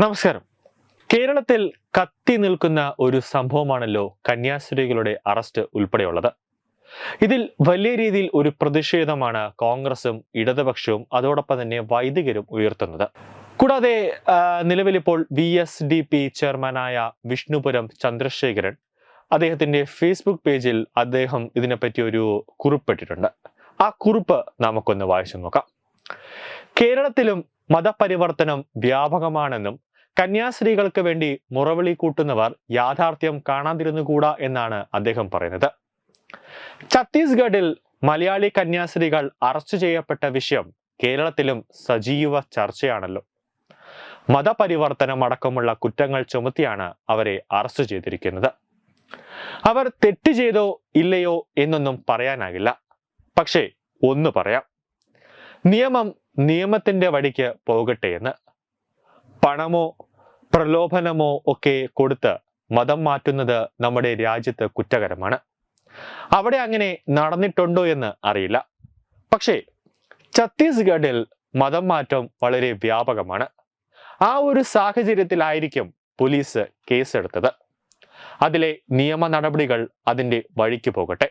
നമസ്കാരം. കേരളത്തിൽ കത്തി നിൽക്കുന്ന ഒരു സംഭവമാണല്ലോ കന്യാസ്ത്രീകളുടെ അറസ്റ്റ് ഉൾപ്പെടെയുള്ളത്. ഇതിൽ വലിയ രീതിയിൽ ഒരു പ്രതിഷേധമാണ് കോൺഗ്രസും ഇടതുപക്ഷവും അതോടൊപ്പം തന്നെ വൈദികരും ഉയർത്തുന്നത്. കൂടാതെ നിലവിലിപ്പോൾ വി എസ് ഡി പി ചെയർമാനായ വിഷ്ണുപുരം ചന്ദ്രശേഖരൻ അദ്ദേഹത്തിന്റെ ഫേസ്ബുക്ക് പേജിൽ അദ്ദേഹം ഇതിനെപ്പറ്റി ഒരു കുറിപ്പിട്ടിട്ടുണ്ട്. ആ കുറിപ്പ് നമുക്കൊന്ന് വായിച്ചു നോക്കാം. കേരളത്തിലും മതപരിവർത്തനം വ്യാപകമാണെന്നും കന്യാസ്ത്രീകൾക്ക് വേണ്ടി മുറവിളി കൂട്ടുന്നവർ യാഥാർത്ഥ്യം കാണാതിരുന്നുകൂടാ എന്നാണ് അദ്ദേഹം പറയുന്നത്. ഛത്തീസ്ഗഡിൽ മലയാളി കന്യാസ്ത്രീകൾ അറസ്റ്റ് ചെയ്യപ്പെട്ട വിഷയം കേരളത്തിലും സജീവ ചർച്ചയാണല്ലോ. മതപരിവർത്തനം അടക്കമുള്ള കുറ്റങ്ങൾ ചുമത്തിയാണ് അവരെ അറസ്റ്റ് ചെയ്തിരിക്കുന്നത്. അവർ തെറ്റ് ചെയ്തോ ഇല്ലയോ എന്നൊന്നും പറയാനാകില്ല. പക്ഷേ ഒന്ന് പറയാം. നിയമം നിയമത്തിന്റെ വഴിക്ക് പോകട്ടെ എന്ന്. പണമോ പ്രലോഭനമോ ഒക്കെ കൊടുത്ത് മതം മാറ്റുന്നത് നമ്മുടെ രാജ്യത്ത് കുറ്റകരമാണ്. അവിടെ അങ്ങനെ നടന്നിട്ടുണ്ടോ എന്ന് അറിയില്ല. പക്ഷേ ഛത്തീസ്ഗഡിൽ മതം മാറ്റം വളരെ വ്യാപകമാണ്. ആ ഒരു സാഹചര്യത്തിലായിരിക്കും പോലീസ് കേസെടുത്തത്. അതിലെ നിയമ നടപടികൾ അതിന്റെ വഴിക്ക് പോകട്ടെ.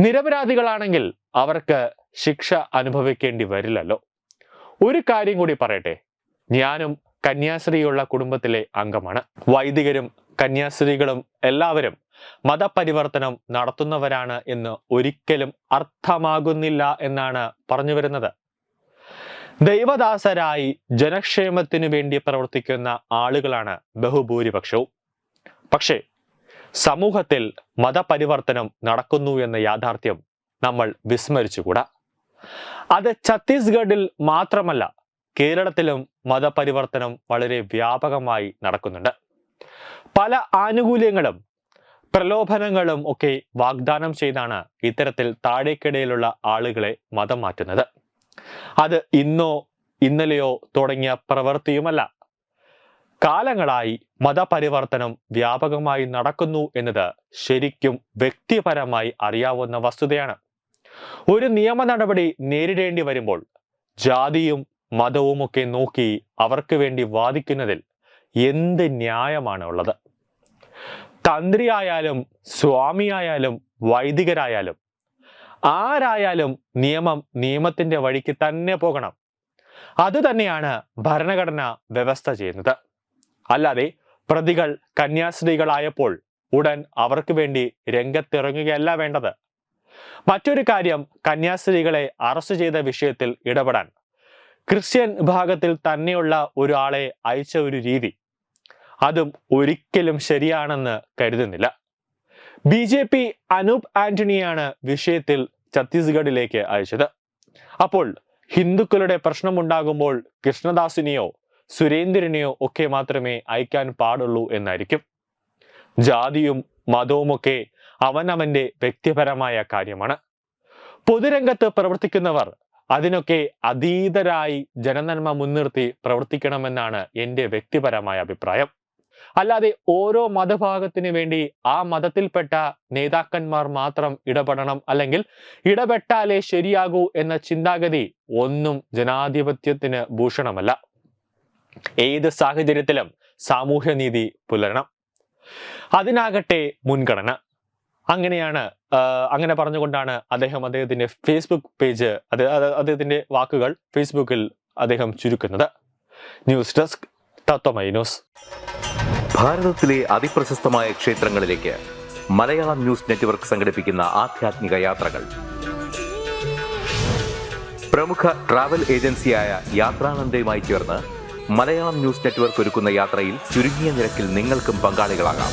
നിരപരാധികളാണെങ്കിൽ അവർക്ക് ശിക്ഷ അനുഭവിക്കേണ്ടി വരില്ലല്ലോ. ഒരു കാര്യം കൂടി പറയട്ടെ. ഞാനും കന്യാസ്ത്രീയുള്ള കുടുംബത്തിലെ അംഗമാണ്. വൈദികരും കന്യാസ്ത്രീകളും എല്ലാവരും മതപരിവർത്തനം നടത്തുന്നവരാണ് എന്ന് ഒരിക്കലും അർത്ഥമാകുന്നില്ല എന്നാണ് പറഞ്ഞു വരുന്നത്. ദൈവദാസരായി ജനക്ഷേമത്തിനു വേണ്ടി പ്രവർത്തിക്കുന്ന ആളുകളാണ് ബഹുഭൂരിപക്ഷവും. പക്ഷേ സമൂഹത്തിൽ മതപരിവർത്തനം നടക്കുന്നു എന്ന യാഥാർത്ഥ്യം നമ്മൾ വിസ്മരിച്ചുകൂടാ? അത് ഛത്തീസ്ഗഡിൽ മാത്രമല്ല കേരളത്തിലും മതപരിവർത്തനം വളരെ വ്യാപകമായി നടക്കുന്നുണ്ട്. പല ആനുകൂല്യങ്ങളും പ്രലോഭനങ്ങളും ഒക്കെ വാഗ്ദാനം ചെയ്താണ് ഇത്തരത്തിൽ താഴേക്കിടയിലുള്ള ആളുകളെ മതം മാറ്റുന്നത്. അത് ഇന്നോ ഇന്നലെയോ തുടങ്ങിയ പ്രവൃത്തിയുമല്ല. കാലങ്ങളായി മതപരിവർത്തനം വ്യാപകമായി നടക്കുന്നു എന്നത് ശരിക്കും വ്യക്തിപരമായി അറിയാവുന്ന വസ്തുതയാണ്. ഒരു നിയമ നടപടി നേരിടേണ്ടി വരുമ്പോൾ ജാതിയും മതവും ഒക്കെ നോക്കി അവർക്ക് വേണ്ടി വാദിക്കുന്നതിൽ എന്ത് ന്യായമാണ് ഉള്ളത് തന്ത്രിയായാലും സ്വാമിയായാലും വൈദികരായാലും ആരായാലും നിയമം നിയമത്തിന്റെ വഴിക്ക് തന്നെ പോകണം. അതുതന്നെയാണ് ഭരണഘടന വ്യവസ്ഥ ചെയ്യുന്നത്. അല്ലാതെ പ്രതികൾ കന്യാസ്ത്രീകളായപ്പോൾ ഉടൻ അവർക്ക് വേണ്ടി രംഗത്തിറങ്ങുകയല്ല വേണ്ടത്. മറ്റൊരു കാര്യം കന്യാസ്ത്രീകളെ അറസ്റ്റ് ചെയ്ത വിഷയത്തിൽ ഇടപെടാൻ. ക്രിസ്ത്യൻ വിഭാഗത്തിൽ തന്നെയുള്ള ഒരാളെ അയച്ച ഒരു രീതി. അതും ഒരിക്കലും ശരിയാണെന്ന് കരുതുന്നില്ല. ബി ജെ പി അനൂപ് ആന്റണിയാണ് വിഷയത്തിൽ ഛത്തീസ്ഗഡിലേക്ക് അയച്ചത്. അപ്പോൾ ഹിന്ദുക്കളുടെ പ്രശ്നമുണ്ടാകുമ്പോൾ കൃഷ്ണദാസിനെയോ സുരേന്ദ്രനെയോ ഒക്കെ മാത്രമേ അയക്കാൻ പാടുള്ളൂ എന്നായിരിക്കും. ജാതിയും മതവുമൊക്കെ അവനവന്റെ വ്യക്തിപരമായ കാര്യമാണ്. പൊതുരംഗത്ത് പ്രവർത്തിക്കുന്നവർ അതിനൊക്കെ അതീതരായി ജനനന്മ മുൻനിർത്തി പ്രവർത്തിക്കണമെന്നാണ് എന്റെ വ്യക്തിപരമായ അഭിപ്രായം. അല്ലാതെ ഓരോ മതഭാഗത്തിനു വേണ്ടി ആ മതത്തിൽപ്പെട്ട നേതാക്കന്മാർ മാത്രം ഇടപെടണം അല്ലെങ്കിൽ ഇടപെട്ടാലേ ശരിയാകൂ എന്ന ചിന്താഗതി ഒന്നും ജനാധിപത്യത്തിന് ഭൂഷണമല്ല. ഏത് സാഹചര്യത്തിലും സാമൂഹ്യനീതി പുലരണം. അതിനാകട്ടെ മുൻഗണന. അങ്ങനെയാണ് അങ്ങനെ പറഞ്ഞുകൊണ്ടാണ് അദ്ദേഹം അദ്ദേഹത്തിന്റെ ഫേസ്ബുക്ക് പേജ് അദ്ദേഹത്തിന്റെ വാക്കുകൾ ഫേസ്ബുക്കിൽ അദ്ദേഹം ചുരുക്കുന്നത്. News desk Tatwamayi news. ഭാരതത്തിലെ അതിപ്രശസ്തമായ ക്ഷേത്രങ്ങളിലേക്ക് മലയാളം ന്യൂസ് നെറ്റ്വർക്ക് സംഘടിപ്പിക്കുന്ന ആധ്യാത്മിക യാത്രകൾ. പ്രമുഖ ട്രാവൽ ഏജൻസിയായ യാത്രാനന്ദയുമായി ചേർന്ന് മലയാളം ന്യൂസ് നെറ്റ്വർക്ക് ഒരുക്കുന്ന യാത്രയിൽ ചുരുങ്ങിയ നിരക്കിൽ നിങ്ങൾക്കും പങ്കാളികളാകാം.